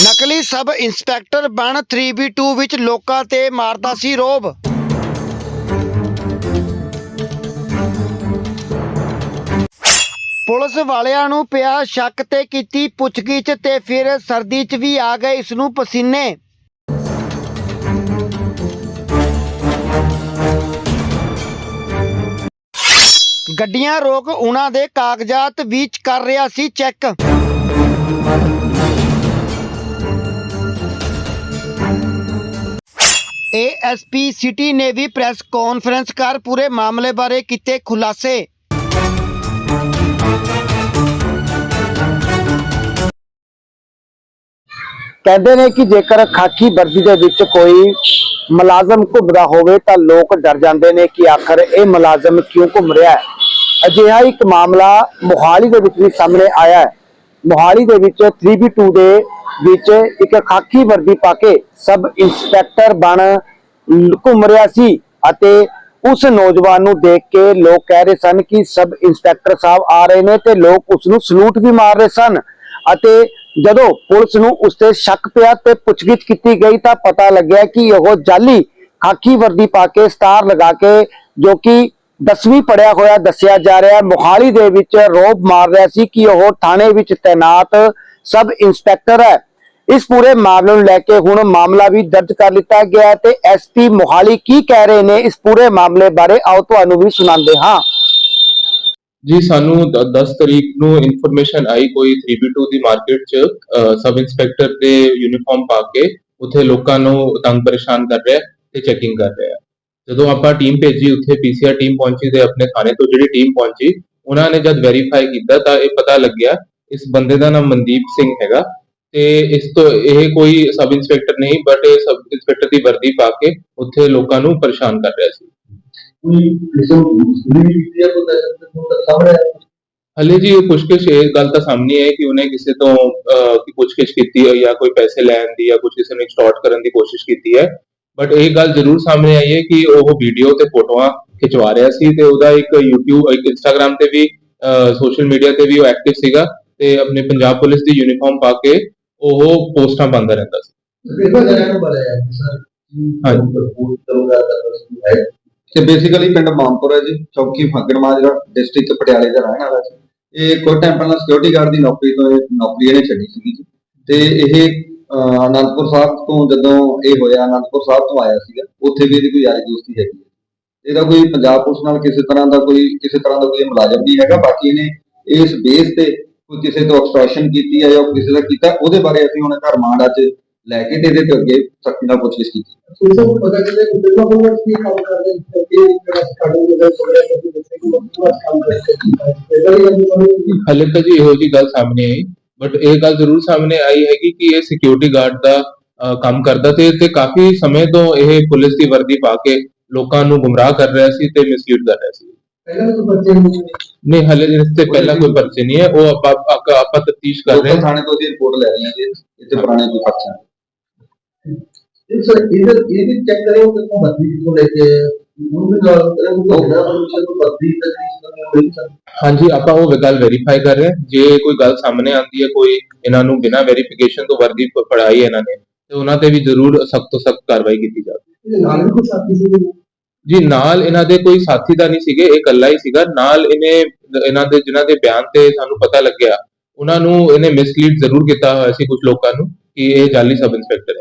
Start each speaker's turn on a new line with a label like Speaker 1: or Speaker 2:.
Speaker 1: ਨਕਲੀ sub inspector ਬਣ 3B2 ਵਿੱਚ ਲੋਕਾਂ ਤੇ ਮਾਰਦਾ ਸੀ ਰੋਬ। ਪੁਲਿਸ ਵਾਲਿਆਂ ਨੂੰ ਪਿਆ ਸ਼ੱਕ ਤੇ ਕੀਤੀ ਪੁੱਛਗਿੱਛ ਤੇ ਫਿਰ ਸਰਦੀ 'ਚ ਵੀ ਆ ਗਏ ਇਸ ਨੂੰ ਪਸੀਨੇ। ਗੱਡੀਆਂ ਰੋਕ ਉਹਨਾਂ ਦੇ ਕਾਗਜ਼ਾਤ ਵਿੱਚ ਕਰ ਰਿਹਾ ਸੀ ਚੈੱਕ। ਏਐਸਪੀ ਸਿਟੀ ਨੇ ਵੀ ਪ੍ਰੈਸ ਕਾਨਫਰੰਸ ਕਰ ਪੂਰੇ ਮਾਮਲੇ ਬਾਰੇ ਕੀਤੇ ਖੁਲਾਸੇ। ਕਹਿੰਦੇ ਨੇ ਕਿ ਜੇਕਰ ਖਾਕੀ ਵਰਦੀ ਦੇ ਵਿੱਚ ਕੋਈ ਮੁਲਾਜ਼ਮ ਘੁੰਮਦਾ ਹੋਵੇ ਤਾਂ ਲੋਕ ਡਰ ਜਾਂਦੇ ਨੇ ਕਿ ਆਖਰ ਇਹ ਮੁਲਾਜ਼ਮ ਕਿਉਂ ਘੁੰਮ ਰਿਹਾ ਹੈ। ਅਜਿਹਾ ਇੱਕ ਮਾਮਲਾ ਮੋਹਾਲੀ ਦੇ ਵਿੱਚ ਵੀ ਸਾਹਮਣੇ ਆਇਆ ਹੈ। ਮੋਹਾਲੀ ਦੇ ਵਿੱਚ 3B2 ਦੇ ਵਿੱਚ ਇੱਕ ਖਾਕੀ ਵਰਦੀ ਪਾ ਕੇ ਸਬ ਇੰਸਪੈਕਟਰ ਬਣ ਘੁੰਮ ਰਿਹਾ ਸੀ ਅਤੇ ਉਸ ਨੌਜਵਾਨ ਨੂੰ ਦੇਖ ਕੇ ਲੋਕ ਕਹਿ ਰਹੇ ਸਨ ਕਿ ਸਬ ਇੰਸਪੈਕਟਰ ਸਾਹਿਬ ਆ ਰਹੇ ਨੇ ਤੇ ਲੋਕ ਉਸ ਨੂੰ ਸਲੂਟ ਵੀ ਮਾਰ ਰਹੇ ਸਨ ਅਤੇ ਜਦੋਂ ਪੁਲਿਸ ਨੂੰ ਉਸ ਤੇ ਸ਼ੱਕ ਪਿਆ ਤੇ ਪੁੱਛਗਿੱਛ ਕੀਤੀ ਗਈ ਤਾਂ ਪਤਾ ਲੱਗਿਆ ਕਿ ਉਹ ਜਾਲੀ ਖਾਕੀ ਵਰਦੀ ਪਾ ਕੇ ਸਟਾਰ ਲਗਾ ਕੇ ਜੋ ਕਿ 10ਵੀਂ ਪੜਿਆ ਹੋਇਆ ਦੱਸਿਆ ਜਾ ਰਿਹਾ ਹੈ ਦੇ ਵਿੱਚ ਰੋਬ ਮਾਰ ਰਿਹਾ ਸੀ ਕਿ ਉਹ ਥਾਣੇ ਵਿੱਚ ਤੈਨਾਤ ਸਬ ਇੰਸਪੈਕਟਰ ਹੈ। ਇਸ ਪੂਰੇ ਮਾਮਲੇ ਨੂੰ ਲੈ ਕੇ ਹੁਣ ਮਾਮਲਾ ਵੀ ਦਰਜ ਕਰ ਲਿੱਤਾ ਗਿਆ ਤੇ ਐਸਪੀ ਮੋਹਾਲੀ ਕੀ ਕਹਿ ਰਹੇ ਨੇ ਇਸ ਪੂਰੇ ਮਾਮਲੇ ਬਾਰੇ ਆਓ ਤੁਹਾਨੂੰ ਵੀ ਸੁਣਾਉਂਦੇ ਹਾਂ।
Speaker 2: ਜੀ, ਸਾਨੂੰ 10 ਤਰੀਕ ਨੂੰ ਇਨਫੋਰਮੇਸ਼ਨ ਆਈ ਕੋਈ 3B2 ਦੀ ਮਾਰਕੀਟ ਚ ਸਬ ਇੰਸਪੈਕਟਰ ਦੇ ਯੂਨੀਫਾਰਮ ਪਾ ਕੇ, ਉੱਥੇ ਲੋਕਾਂ ਨੂੰ ਤੰਗ ਪਰੇਸ਼ਾਨ ਕਰ ਰਿਹਾ ਤੇ ਚੈਕਿੰਗ ਕਰ ਰਿਹਾ ਜਦੋਂ ਆਪਾਂ ਟੀਮ ਭੇਜੀ ਉੱਥੇ ਪੀਸੀਆਰ ਟੀਮ ਪਹੁੰਚੀ ਤੇ ਆਪਣੇ ਥਾਣੇ ਤੋਂ ਜਿਹੜੀ ਟੀਮ ਪਹੁੰਚੀ ਉਹਨਾਂ ਨੇ ਜਦ ਵੈਰੀਫਾਈ ਕੀਤਾ ਤਾਂ ਇਹ ਪਤਾ ਲੱਗਿਆ ਇਸ ਬੰਦੇ ਦਾ ਨਾਮ ਮਨਦੀਪ ਸਿੰਘ ਹੈਗਾ ਤੇ ਇਸ ਤੋਂ ਇਹ ਕੋਈ ਸਬ ਇੰਸਪੈਕਟਰ ਨਹੀਂ ਬਟ ਇਹ ਸਬ ਇੰਸਪੈਕਟਰ ਦੀ ਵਰਦੀ ਪਾ ਕੇ ਉੱਥੇ ਲੋਕਾਂ ਨੂੰ ਪਰੇਸ਼ਾਨ ਕਰ ਰਿਹਾ ਸੀ। ਹਲੇ ਜੀ ਇਹ ਪੁੱਛਗਿੱਛ ਇਹ ਗੱਲ ਤਾਂ ਸਾਹਮਣੇ ਹੈ ਕਿ ਉਹਨੇ ਕਿਸੇ ਤੋਂ ਕੀ ਪੁੱਛਗਿੱਛ ਕੀਤੀ ਹੈ ਜਾਂ ਕੋਈ ਪੈਸੇ ਲੈਣ ਦੀ ਜਾਂ ਕੁਝ ਕਿਸੇ ਨੂੰ ਐਕਸਟੋਰਟ ਕਰਨ ਦੀ ਕੋਸ਼ਿਸ਼ ਕੀਤੀ ਹੈ। ਬਟ ਇਹ ਗੱਲ ਜ਼ਰੂਰ ਸਾਹਮਣੇ ਆਈ ਹੈ ਕਿ ਉਹ ਵੀਡੀਓ ਤੇ ਫੋਟੋਆਂ ਖਿਚਵਾ ਰਿਹਾ ਸੀ ਤੇ ਉਹਦਾ ਇੱਕ YouTube ਇੱਕ Instagram ਤੇ ਵੀ ਸੋਸ਼ਲ ਮੀਡੀਆ ਤੇ ਵੀ ਉਹ ਐਕਟਿਵ ਸੀਗਾ ਤੇ ਆਪਣੇ ਪੰਜਾਬ ਪੁਲਿਸ ਦੀ ਯੂਨੀਫਾਰਮ ਪਾ ਕੇ ਉਹ ਪੋਸਟਾਂ ਪਾਉਂਦਾ ਰਹਿੰਦਾ ਸੀ।
Speaker 3: ਦੇਖੋ ਨੂੰ ਸਰ
Speaker 2: ਹਾਂਜੀ।
Speaker 3: ਤਾਂ
Speaker 4: ਬੇਸਿਕਲੀ ਪਿੰਡ ਮਾਮਪੁਰ ਹੈ ਜੀ ਚੌਕੀ ਫੱਗੜ ਮਾਜਰਾ ਡਿਸਟ੍ਰਿਕਟ ਪਟਿਆਲੇ ਦਾ ਰਹਿਣ ਵਾਲਾ ਸੀ। ਇਹ ਕੁਝ ਟਾਈਮ ਪਹਿਲਾਂ ਸਿਕਿਉਰਿਟੀ ਗਾਰਡ ਦੀ ਨੌਕਰੀ ਤੋਂ ਇਹ ਨੌਕਰੀ ਇਹਨੇ ਛੱਡੀ ਸੀਗੀ ਜੀ। ਤੇ ਇਹ ਅਨੰਦਪੁਰ ਸਾਹਿਬ ਤੋਂ ਜਦੋਂ ਇਹ ਹੋਇਆ ਅਨੰਦਪੁਰ ਸਾਹਿਬ ਤੋਂ ਆਇਆ ਸੀਗਾ ਉੱਥੇ ਵੀ ਇਹਦੀ ਕੋਈ ਯਾਰੀ ਦੋਸਤੀ ਹੈਗੀ ਹੈ। ਇਹਦਾ ਕੋਈ ਪੰਜਾਬ ਪੁਲਿਸ ਨਾਲ ਕਿਸੇ ਤਰ੍ਹਾਂ ਦਾ ਕੋਈ ਕਿਸੇ ਤਰ੍ਹਾਂ ਦਾ ਕੋਈ ਮੁਲਾਜ਼ਮ ਨਹੀਂ ਹੈਗਾ ਬਾਕੀ ਇਹਨੇ ਇਸ ਬੇਸ ਤੇ ਕੋਈ ਕਿਸੇ ਤੋਂ ਐਕਸਟ੍ਰੈਕਸ਼ਨ ਕੀਤੀ ਹੈ ਜਾਂ ਕਿਸੇ ਦਾ ਕੀਤਾ ਉਹਦੇ ਬਾਰੇ ਅਸੀਂ ਹੁਣ ਘਰ ਮਾਂਡ ਅੱਜ ਲੈ ਕੇ ਤੇ ਇਹਦੇ ਤੇ ਅੱਗੇ ਸਖਤੀ ਨਾਲ ਪੁੱਛਗਿੱਛ ਕੀਤੀ।
Speaker 3: ਕੋਈ ਸਭ ਪਤਾ ਚੱਲੇ ਕਿ ਬਿਲਕੁਲ ਉਹ ਕੀ ਕੰਮ ਕਰ ਰਹੇ ਨੇ ਕਿ ਇਹ ਜਿਹੜਾ ਕਾਨੂੰਨ ਦੇ ਸੋਲਿਆ ਕਿ ਕਿ ਉਹ ਪੂਰਾ ਕੰਮ ਕਰਦੇ ਇਹਦਾ ਹੀ। ਅਸੀਂ
Speaker 2: ਹਲੇ ਤਾਂ ਜੀ ਇਹੋ ਜੀ ਗੱਲ ਸਾਹਮਣੇ ਆਈ। ਬਟ ਇਹ ਗੱਲ ਜ਼ਰੂਰ ਸਾਹਮਣੇ ਆਈ ਹੈਗੀ ਕਿ ਇਹ ਸਿਕਿਉਰਿਟੀ ਗਾਰਡ ਦਾ ਕੰਮ ਕਰਦਾ ਤੇ ਤੇ ਕਾਫੀ ਸਮੇਂ ਤੋਂ ਇਹ ਪੁਲਿਸ ਦੀ ਵਰਦੀ ਪਾ ਕੇ ਲੋਕਾਂ ਨੂੰ ਗੁੰਮਰਾਹ ਕਰ ਰਿਹਾ ਸੀ ਤੇ ਮਿਸਲੀਡ ਕਰ ਰਿਹਾ ਸੀ।
Speaker 3: ਪਹਿਲਾਂ ਕੋਈ ਬੱਚੇ ਨੂੰ
Speaker 2: ਨਹੀਂ ਹਲੇ ਇਸ ਤੇ ਪਹਿਲਾਂ ਕੋਈ ਪਰਚੇ ਨਹੀਂ ਹੈ। ਉਹ ਆਪਾਂ ਆਪਾਂ- ਤਫਤੀਸ਼ ਕਰ ਰਹੇ ਹਾਂ।
Speaker 4: ਥਾਣੇ ਤੋਂ ਅਸੀਂ ਰਿਪੋਰਟ ਲੈ ਰਹੇ ਹਾਂ ਜੀ। ਇੱਥੇ ਪੁਰਾਣੇ ਕੋਈ ਪਰਚਾ
Speaker 3: ਇਹ ਸਰ ਇਹ ਵੀ ਚੈੱਕ ਕਰਿਓ ਕਿ ਉਹ ਬੱਦੀ ਤੋਂ ਲੈ ਕੇ
Speaker 2: ਹਾਂਜੀ, ਆਪਾਂ ਉਹ ਗੱਲ ਵੈਰੀਫਾਈ ਕਰ ਰਹੇ ਹਾਂ। ਜੇ ਕੋਈ ਗੱਲ ਸਾਹਮਣੇ ਆਉਂਦੀ ਹੈ, ਕੋਈ ਇਹਨਾਂ ਨੂੰ ਬਿਨਾਂ ਵੈਰੀਫਿਕੇਸ਼ਨ ਤੋਂ ਵਰਦੀ ਪੜਾਈ ਇਹਨਾਂ ਨੇ, ਤੇ ਉਹਨਾਂ ਤੇ ਵੀ ਜ਼ਰੂਰ ਸਖਤ ਤੋਂ ਸਖਤ ਕਾਰਵਾਈ ਕੀਤੀ ਜਾਵੇ। ਜੀ, ਨਾਲ ਇਹਨਾਂ ਦੇ ਕੋਈ ਸਾਥੀ ਦਾ ਨਹੀਂ ਸੀਗੇ, ਇਹ ਇਕੱਲਾ ਹੀ ਸੀਗਾ। ਨਾਲ ਇਹਨੇ, ਇਹਨਾਂ ਦੇ ਜਿਨ੍ਹਾਂ ਦੇ ਬਿਆਨ ਤੇ ਸਾਨੂੰ ਪਤਾ ਲੱਗਿਆ, ਉਹਨਾਂ ਨੂੰ ਇਹਨੇ ਮਿਸਲੀਡ ਜ਼ਰੂਰ ਕੀਤਾ ਹੋਇਆ ਸੀ ਕੁਝ ਲੋਕਾਂ ਨੂੰ, ਕਿ ਇਹ ਜਾਲੀ ਸਬ ਇੰਸਪੈਕਟਰ